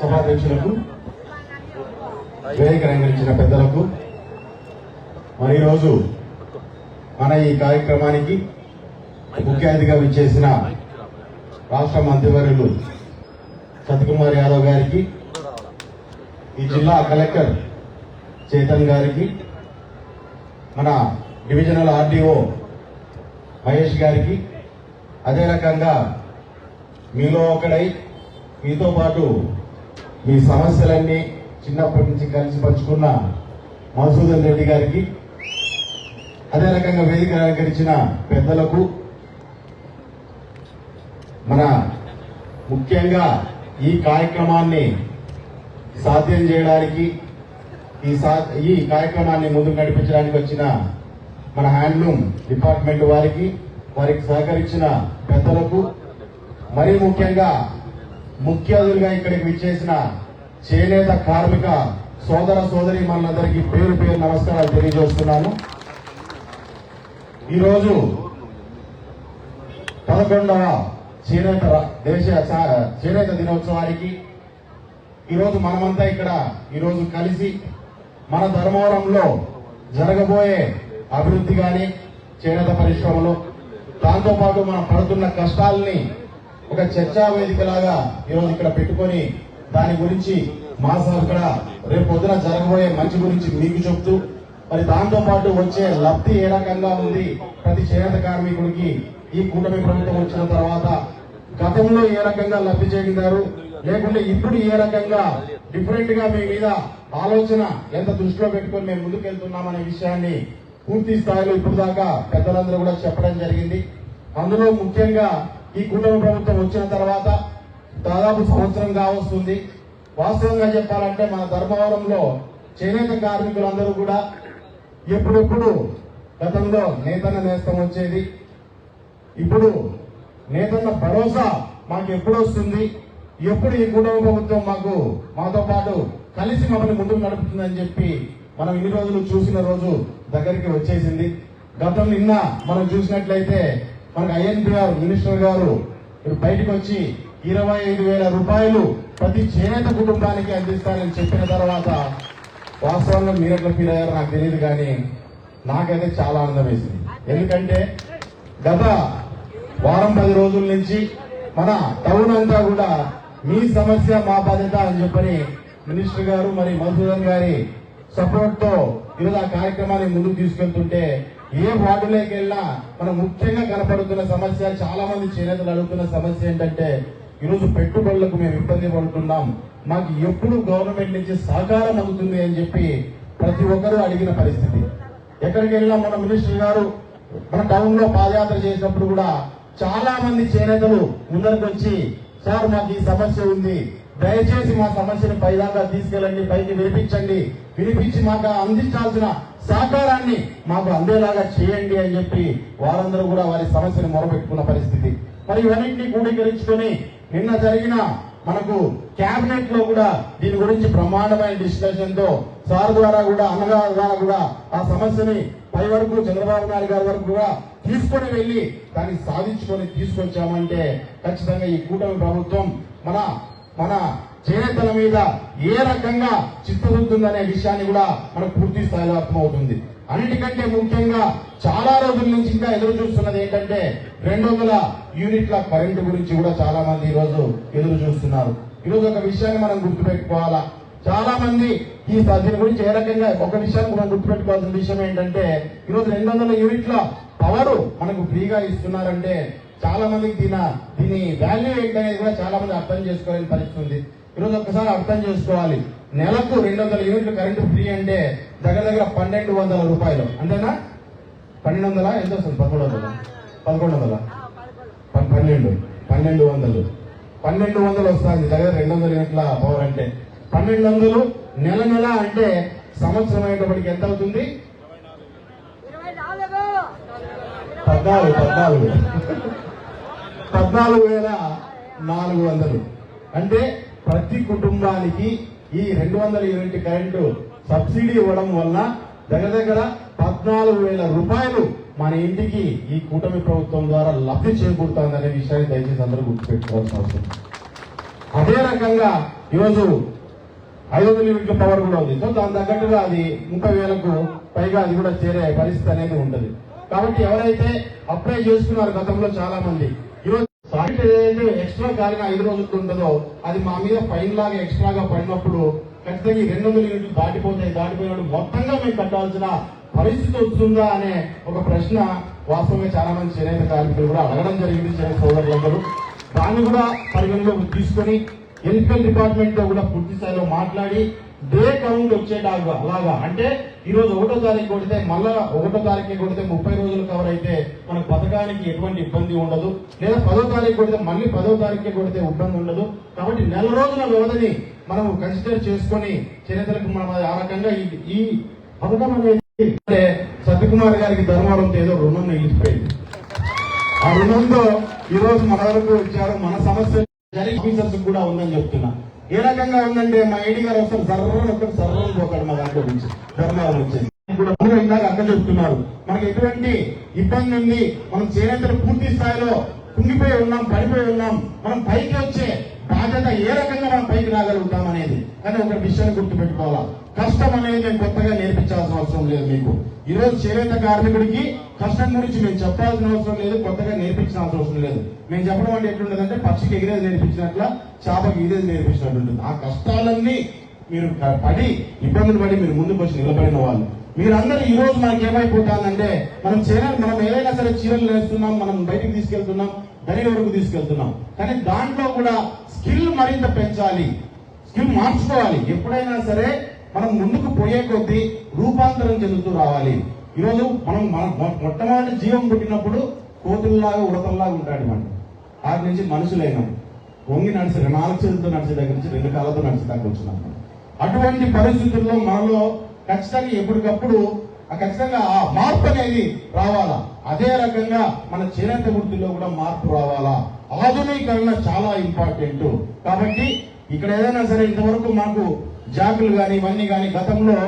సభాధ్యక్షులకు వేదిక రంగరించిన పెద్దలకు మరి ఈరోజు మన ఈ కార్యక్రమానికి ముఖ్య అతిథిగా విచ్చేసిన రాష్ట్ర మంత్రివర్యులు సత్యకుమార్ యాదవ్ గారికి ఈ జిల్లా కలెక్టర్ చేతన్ గారికి మన డివిజనల్ ఆర్డీఓ మహేష్ గారికి అదే రకంగా మీలో ఒకడై మీతో పాటు మీ సమస్యలన్నీ చిన్నప్పటి నుంచి కలిసి పంచుకున్న మధుసూదన్ రెడ్డి గారికి అదే రకంగా వేదిక అలంకరించిన పెద్దలకు మన ముఖ్యంగా ఈ కార్యక్రమాన్ని సాధ్యం చేయడానికి ఈ సా ఈ కార్యక్రమాన్ని ముందుకు నడిపించడానికి వచ్చిన మన హ్యాండ్లూమ్ డిపార్ట్మెంట్ వారికి వారికి సహకరించిన పెద్దలకు మరీ ముఖ్యంగా ముఖ్య అతిథులుగా ఇక్కడికి విచ్చేసిన చేనేత కార్మిక సోదర సోదరి మనందరికీ పేరు పేరు నమస్కారాలు తెలియజేస్తున్నాను. ఈరోజు పదకొండవ చేనేత దేశ చేనేత దినోత్సవానికి ఈరోజు మనమంతా ఇక్కడ ఈరోజు కలిసి మన ధర్మవరంలో జరగబోయే అభివృద్ధి కానీ చేనేత పరిశ్రమలో దాంతోపాటు మనం పడుతున్న కష్టాలని ఒక చర్చా వేదికలాగా ఈరోజు ఇక్కడ పెట్టుకొని దాని గురించి మా సార్ ఇక్కడ రేపు పొద్దున జరగబోయే మంచి గురించి మీకు చెప్తూ మరి దాంతోపాటు వచ్చే లబ్ధి ఏ రకంగా ఉంది? ప్రతి చేనేత కార్మికుడికి ఈ కూటమి ప్రభుత్వం వచ్చిన తర్వాత గతంలో ఏ రకంగా లబ్ధి చెందారు లేకుంటే ఇప్పుడు ఏ రకంగా డిఫరెంట్గా మీ మీద ఆలోచన ఎంత దృష్టిలో పెట్టుకొని మేము ముందుకెళ్తున్నామనే విషయాన్ని పూర్తి స్థాయిలో ఇప్పుడు దాకా పెద్దలందరూ కూడా చెప్పడం జరిగింది. అందులో ముఖ్యంగా ఈ కుటుంబ ప్రభుత్వం వచ్చిన తర్వాత దాదాపు సంవత్సరం కావస్తుంది వాస్తవంగా చెప్పాలంటే మన ధర్మవరంలో చేనేత కార్మికులందరూ కూడా ఎప్పుడెప్పుడు గతంలో నేతన్న నేస్తం వచ్చేది. ఇప్పుడు నేతన్న భరోసా మాకు ఎప్పుడు వస్తుంది? ఎప్పుడు ఈ కుటుంబ ప్రభుత్వం మాకు మాతో పాటు కలిసి మమ్మల్ని ముందుకు నడుపుతుందని చెప్పి మనం ఇన్ని రోజులు చూసిన రోజు దగ్గరికి వచ్చేసింది. గతం నిన్న మనం చూసినట్లయితే మనకు ఐఎన్పిఆర్ మినిస్టర్ గారు బయటకు వచ్చి ఇరవై ఐదు వేల రూపాయలు ప్రతి చేనేత కుటుంబానికి అందిస్తారని చెప్పిన తర్వాత వాస్తవంలో మీరు ఎట్లా ఫీల్ అయ్యారో నాకు తెలియదు కానీ నాకైతే చాలా ఆనందం వేసింది. ఎందుకంటే గత వారం పది రోజుల నుంచి మన టౌన్ అంతా కూడా మీ సమస్య మా బాధ్యత అని చెప్పని మినిస్టర్ గారు మరి మధుసూదన్ గారి సపోర్ట్తో ఈరోజు ఆ కార్యక్రమాన్ని ముందుకు తీసుకెళ్తుంటే ఏ వార్డులోకి వెళ్ళినా మనం ముఖ్యంగా కనపడుతున్న సమస్య చాలా మంది చేనేతలు అడుగుతున్న సమస్య ఏంటంటే ఈరోజు పెట్టుబడులకు మేము ఇబ్బంది పడుతున్నాం. మాకు ఎప్పుడు గవర్నమెంట్ నుంచి సహకారం అందుతుంది అని చెప్పి ప్రతి ఒక్కరూ అడిగిన పరిస్థితి. ఎక్కడికి వెళ్ళినా మన మినిస్టర్ గారు మన టౌన్లో పాదయాత్ర చేసినప్పుడు కూడా చాలా మంది చేనేతలు ముందరికి వచ్చి సార్ మాకు ఈ సమస్య ఉంది. దయచేసి మా సమస్యను పైదాకా తీసుకెళ్ళండి పైకి వినిపించండి. పిలిపించి మాకు అందించాల్సిన సహకారాన్ని మాకు అందేలాగా చేయండి అని చెప్పి వారందరూ కూడా వారి సమస్యను మొరబెట్టుకున్న పరిస్థితి. మరి ఇవన్నింటినీ క్రోడీకరించుకొని నిన్న జరిగిన మనకు కేబినెట్లో కూడా దీని గురించి బ్రహ్మాండమైన డిస్కషన్తో సార్ ద్వారా కూడా అన్నగారి ద్వారా కూడా ఆ సమస్యని పై వరకు చంద్రబాబు నాయుడు గారి వరకు కూడా తీసుకొని వెళ్ళి దాన్ని సాధించుకొని తీసుకొచ్చామంటే ఖచ్చితంగా ఈ కూటమి ప్రభుత్వం మన మన చేనేతల మీద ఏ రకంగా చిత్తశుద్ధుందనే విషయాన్ని కూడా మనకు పూర్తి స్థాయిలో అర్థమవుతుంది. అన్నిటికంటే ముఖ్యంగా చాలా రోజుల నుంచి ఇంకా ఎదురు చూస్తున్నది ఏంటంటే రెండు వందల యూనిట్ల కరెంటు గురించి కూడా చాలా మంది ఈరోజు ఎదురు చూస్తున్నారు. ఈ రోజు ఒక విషయాన్ని మనం గుర్తుపెట్టుకోవాలా? చాలా మంది ఈ దీని గురించి ఏ రకంగా ఒక విషయాన్ని మనం గుర్తుపెట్టుకోవాల్సిన విషయం ఏంటంటే ఈ రోజు రెండు వందల యూనిట్ల పవర్ మనకు ఫ్రీగా ఇస్తున్నారంటే చాలా మందికి దీని దీని వాల్యూ ఏంటనేది కూడా చాలా మంది అర్థం చేసుకోలేని పరిస్థితి ఉంది. ఈరోజు ఒక్కసారి అర్థం చేసుకోవాలి. నెలకు రెండు వందల యూనిట్లు కరెంటు ఫ్రీ అంటే దగ్గర దగ్గర పన్నెండు వందల రూపాయలు. అంతేనా? పన్నెండు వందల? ఎంత వస్తుంది? పదకొండు వందల? పదకొండు వందల? పన్నెండు. పన్నెండు వందలు. పన్నెండు వందలు వస్తుంది. దగ్గర రెండు వందల యూనిట్ల పవర్ అంటే. పన్నెండు వందలు నెల నెల అంటే సంవత్సరం అయ్యేటప్పటికి ఎంత అవుతుంది? పద్నాలుగు పద్నాలుగు. పద్నాలుగు వేల నాలుగు వందలు. అంటే ప్రతి కుటుంబానికి ఈ రెండు వందల యూనిట్ కరెంటు సబ్సిడీ ఇవ్వడం వల్ల దగ్గర దగ్గర పద్నాలుగు వేల రూపాయలు మన ఇంటికి ఈ కూటమి ప్రభుత్వం ద్వారా లబ్ధి చేకూరుతుందనే విషయాన్ని దయచేసి అందరూ గుర్తుపెట్టుకోవాల్సిన అవసరం. అదే రకంగా ఈరోజు ఐదు వందల యూనిట్ల పవర్ కూడా ఉంది. సో దాని తగ్గట్టుగా అది ముప్పై వేలకు పైగా అది కూడా చేరే పరిస్థితి అనేది ఉంటుంది. కాబట్టి ఎవరైతే అప్లై చేసుకున్నారు గతంలో చాలా మంది ఈరోజు సాయిట్ ఏదైతే ఎక్స్ట్రా కాలిన ఐదు రోజులు ఉంటుందో అది మా మీద ఫైన్ లాగా ఎక్స్ట్రాగా పడినప్పుడు ఖచ్చితంగా ఈ రెండు వందల యూనిట్లు దాటిపోతాయి దాటిపోయినప్పుడు మొత్తంగా మేము కట్టాల్సిన పరిస్థితి వస్తుందా అనే ఒక ప్రశ్న వాస్తవంగా చాలా మంది చేనేత కార్మికులు కూడా అడగడం జరిగింది చేనేత సోదరులందరూ. దాన్ని కూడా పరిగణలోకి తీసుకొని ఎలక్ట్రికల్ డిపార్ట్మెంట్తో కూడా పూర్తి స్థాయిలో మాట్లాడి డే కౌంట్ వచ్చేలాగా అలాగా? అంటే ఈ రోజు ఒకటో తారీఖు కొడితే మళ్ళా ఒకటో తారీఖు కొడితే ముప్పై రోజులు కవర్ అయితే మన పథకానికి ఎటువంటి ఇబ్బంది ఉండదు. లేదా పదో తారీఖు కొడితే మళ్ళీ పదో తారీఖు కొడితే ఇబ్బంది ఉండదు. కాబట్టి నెల రోజుల వ్యవధిని మనం కన్సిడర్ చేసుకొని చరిత్రకు మనం ఆ రకంగా ఈ- పథకం అనేది అంటే సత్యకుమార్ గారికి ధర్మవరంతో ఏదో రుణం నిలిచిపోయింది. ఆ రుణంతో ఈ రోజు మన వరకు వచ్చారు మన సమస్య జరిగి కూడా ఉందని చెప్తున్నా. ఏ రకంగా ఉందంటే మా ఐడి గారు వస్తారు సర్వం ఒకటి సర్వం పోతాడు మా దాంట్లో నుంచి. ధర్మాల నుంచి ఇప్పుడు అందరూ ఇందాక అక్క చెప్తున్నారు. మనకి ఎటువంటి ఇబ్బంది ఉంది? మనం చేనేతలు పూర్తి స్థాయిలో కుంగిపోయి ఉన్నాం పడిపోయి ఉన్నాం. మనం పైకి వచ్చే బాధ్యత ఏ రకంగా మనం పైకి రాగలుగుతాం అనేది? కానీ ఒక విషయాన్ని గుర్తుపెట్టుకోవాలా? కష్టం అనేది మేము కొత్తగా నేర్పించాల్సిన అవసరం లేదు మీకు. ఈరోజు చేనేత కార్మికుడికి కష్టం గురించి మేము చెప్పాల్సిన అవసరం లేదు కొత్తగా నేర్పించాల్సిన అవసరం లేదు. మేము చెప్పడం అంటే ఎట్లుండదంటే పక్షికి ఎగిరేది నేర్పించినట్ల చేపకి ఎగిరేది నేర్పించినట్టు ఉంటుంది ఆ కష్టాలన్నీ మీరు పడి ఇబ్బందులు పడి మీరు ముందుకు వచ్చి నిలబడిన వాళ్ళు. మీరందరూ ఈ రోజు మనకి ఏమైపోతానంటే మనం చేరే మనం ఏదైనా సరే చీరలు వేస్తున్నాం మనం బయటికి తీసుకెళ్తున్నాం దరి వరకు తీసుకెళ్తున్నాం. కానీ దాంట్లో కూడా స్కిల్ మరింత పెంచాలి. స్కిల్ మార్చుకోవాలి. ఎప్పుడైనా సరే మనం ముందుకు పోయే కొద్దీ రూపాంతరం చెందుతూ రావాలి. ఈరోజు మనం మన మొట్టమొదటి జీవం పుట్టినప్పుడు కోతుల్లాగా ఉడతల్లాగా ఉంటాడు మనం వాటి నుంచి మనుషులైనాం. వంగి నడిచి నాలుగు చేతులతో నడిచే దగ్గర నుంచి రెండు కాళ్ళతో నడిచే దాకా వచ్చినాం అటువంటి పరిస్థితుల్లో మనలో ఖచ్చితంగా ఎప్పటికప్పుడు ఆ ఖచ్చితంగా ఆ మార్పు అనేది రావాలా? అదే రకంగా మన చేనేత వృత్తిలో కూడా మార్పు రావాలా? ఆధునీకరణ చాలా ఇంపార్టెంట్. కాబట్టి ఇక్కడ ఏదైనా సరే ఇంతవరకు మాకు జాకులు కానీ ఇవన్నీ కానీ గతంలో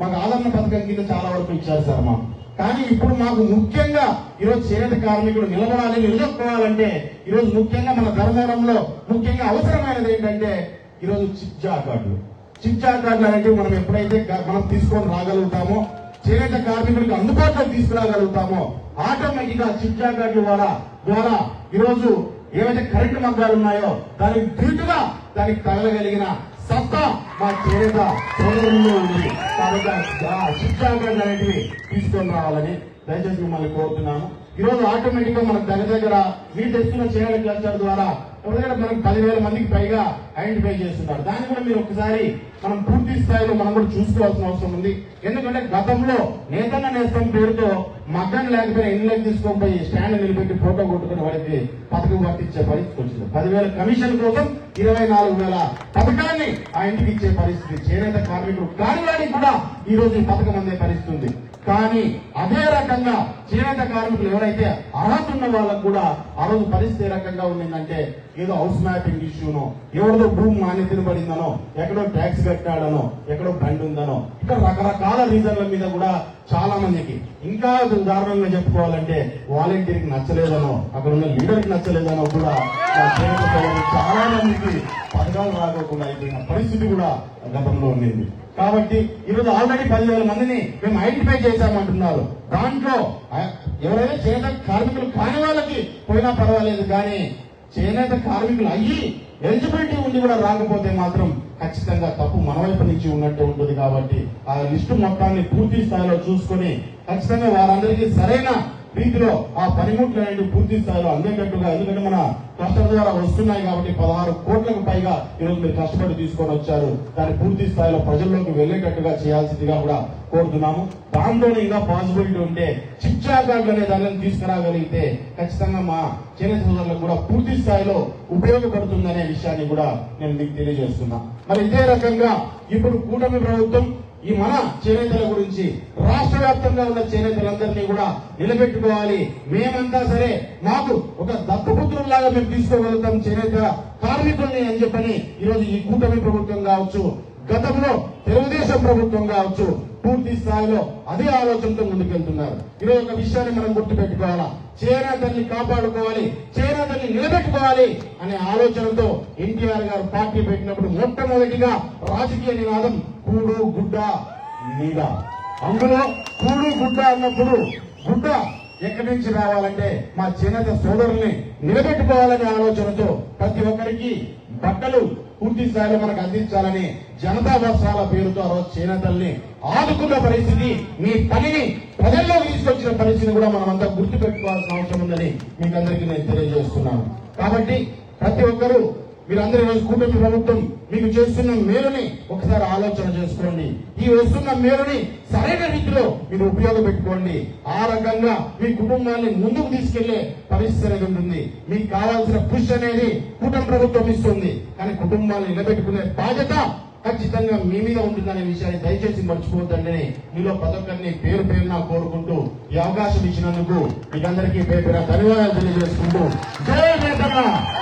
మాకు ఆదరణ పథకం కింద చాలా వరకు ఇచ్చారు సార్ మాకు. కానీ ఇప్పుడు మాకు ముఖ్యంగా ఈరోజు చేనేత కార్మికుడు నిలబడాలి నిలదొక్కోవాలంటే ఈరోజు ముఖ్యంగా మన ధర్మవరంలో ముఖ్యంగా అవసరమైనది ఏంటంటే ఈరోజు చిప్జా కార్డులు. చిప్జా కార్డులు అనేవి మనం ఎప్పుడైతే మనం తీసుకొని రాగలుగుతామో చేనేత కార్మికులకు అందుబాటులో తీసుకురాగలుగుతామో ఆటోమేటిక్గా చిప్జా కార్డుల ద్వారా ద్వారా ఈరోజు ఏవైతే కరెంటు మగ్గాలు ఉన్నాయో దానికి ధీటుగా దానికి తగలగలిగిన సత్తా మా చేనేత సోదరుల్లో ఉంది. కాబట్టి ఆ శిక్షా అనేటివి తీసుకొని రావాలని దయచేసి మిమ్మల్ని కోరుతున్నాము ఈరోజు ఆటోమేటిక్గా మన దగ్గర దగ్గర మీరు తెస్తున్న చేనేత క్లస్టర్ ద్వారా ఎవరికైనా మనకు పదివేల మందికి పైగా ఐడెంటిఫై చేస్తున్నారు. దాన్ని కూడా మీరు ఒకసారి మనం పూర్తి స్థాయిలో మనం కూడా చూసుకోవాల్సిన అవసరం ఉంది. ఎందుకంటే గతంలో నేతన్న నేస్తం పేరుతో మగ్గం లేకపోయినా ఇళ్ళకి తీసుకొని స్టాండ్ నిలబెట్టి ఫోటో కొట్టుకుని వాడికి పథకం పట్టించే పరిస్థితి వచ్చింది. పదివేల కమిషన్ కోసం ఇరవై నాలుగు వేల పథకాన్ని ఆ ఇంటికి ఇచ్చే పరిస్థితి. చేనేత కార్మికులు కాని వాడికి కూడా ఈ రోజు ఈ పథకం అందే పరిస్థితి ఉంది. కానీ అదే రకంగా చేనేత కార్మికులు ఎవరైతే అర్హత ఉన్న వాళ్ళకు కూడా ఆ రోజు పరిస్థితి ఏ రకంగా ఉండిందంటే ఏదో హౌస్ మ్యాపింగ్ ఇష్యూనో ఎవరిదో భూమి మాన్యతను పడిందనో ఎక్కడో ట్యాక్స్ కట్టాడనో ఎక్కడో బండి ఉందనో ఇక్కడ రకరకాల రీజన్ల మీద కూడా చాలా మందికి ఇంకా ఉదాహరణగా చెప్పుకోవాలంటే వాలంటీర్కి నచ్చలేదనో అక్కడ ఉన్న లీడర్కి నచ్చలేదనో కూడా చాలా మందికి పథకాలు రాకోకుండా అయిపోయిన పరిస్థితి కూడా గతంలో ఉండింది కాబట్టి ఈరోజు ఆల్రెడీ పదివేల మందిని మేము ఐడెంటిఫై చేశామంటున్నారు. దాంట్లో ఎవరైనా చేత కార్మికులు కాని వాళ్ళకి పోయినా పర్వాలేదు కానీ చేనేత కార్మికులు అయ్యి ఎలిజిబిలిటీ ఉండి కూడా రాకపోతే మాత్రం ఖచ్చితంగా తప్పు మన వైపు నుంచి ఉన్నట్టు ఉంటుంది కాబట్టి ఆ లిస్టు మొత్తాన్ని పూర్తి స్థాయిలో చూసుకొని ఖచ్చితంగా వారందరికీ సరైన రీతిలో ఆ పనిముట్లు అనేవి పూర్తి స్థాయిలో అందేటట్టుగా ఎందుకంటే మన కష్టం ద్వారా వస్తున్నాయి కాబట్టి పదహారు కోట్లకు పైగా ఈరోజు మీరు కష్టపడి తీసుకొని వచ్చారు. దాన్ని పూర్తి స్థాయిలో ప్రజల్లోకి వెళ్ళేటట్టుగా చేయాల్సిందిగా కూడా కోరుతున్నాము. దాంట్లోనే ఇంకా పాసిబిలిటీ ఉంటే శిక్షా కార్డు అనే దానిని తీసుకురాగలిగితే ఖచ్చితంగా మా చేనేత సోదరులకు కూడా పూర్తి స్థాయిలో ఉపయోగపడుతుందనే విషయాన్ని కూడా నేను మీకు తెలియజేస్తున్నా. మరి ఇదే రకంగా ఇప్పుడు కూటమి ప్రభుత్వం ఈ మన చేనేతల గురించి రాష్ట్ర వ్యాప్తంగా ఉన్న చేనేతలందరినీ కూడా నిలబెట్టుకోవాలి. మేమంతా సరే మాకు ఒక దత్తపుత్రుల్లాగా మేము తీసుకోగలుగుతాం చేనేత కార్మికుల్ని అని చెప్పని ఈరోజు ఈ కూటమి ప్రభుత్వం కావచ్చు గతంలో తెలుగుదేశం ప్రభుత్వం కావచ్చు పూర్తి స్థాయిలో అదే ఆలోచనతో ముందుకెళ్తున్నారు. ఈరోజు ఒక విషయాన్ని మనం గుర్తుపెట్టుకోవాలా? చేనేతల్ని కాపాడుకోవాలి చేనేతల్ని నిలబెట్టుకోవాలి అనే ఆలోచనతో ఎన్టీఆర్ గారు పార్టీ పెట్టినప్పుడు మొట్టమొదటిగా రాజకీయ నినాదం కూడు గుడ్డ నీడ అందులో కూడు గుడ్డ అన్నప్పుడు గుడ్డ ఎక్కడి నుంచి రావాలంటే మా చేనేత సోదరుల్ని నిలబెట్టుకోవాలనే ఆలోచనతో ప్రతి ఒక్కరికి బట్టలు పూర్తి స్థాయిలో మనకు అందించాలని జనతా వస్త్రాల పేరుతో ఆ రోజు చేనేతల్ని ఆదుకున్న పరిస్థితి మీ పనిని ప్రజల్లోకి తీసుకొచ్చిన పరిస్థితిని కూడా మనమంతా గుర్తుపెట్టుకోవాల్సిన గుర్తు అవసరం ఉందని మీకు అందరికీ నేను తెలియజేస్తున్నాను. కాబట్టి ప్రతి ఒక్కరూ మీరందరూ ఈరోజు కూటమి ప్రభుత్వం మీకు చేస్తున్న మేలుని ఒకసారి ఆలోచన చేసుకోండి. ఈ వస్తున్న మేలుని సరైన రీతిలో మీరు ఉపయోగపెట్టుకోండి. ఆ రకంగా మీ కుటుంబాన్ని ముందుకు తీసుకెళ్ళే పరిస్థితి అనేది ఉంటుంది. మీకు కావాల్సిన కృషి అనేది కూటమి ప్రభుత్వం ఇస్తుంది. కానీ కుటుంబాన్ని నిలబెట్టుకునే బాధ్యత ఖచ్చితంగా మీ మీద ఉంటుందనే విషయాన్ని దయచేసి మర్చిపోద్దండి మీలో పథకాన్ని పేరు పేరున కోరుకుంటూ ఈ అవకాశం ఇచ్చినందుకు మీకందరికీ పేరు పేరు ధన్యవాదాలు తెలియజేసుకుంటూ జై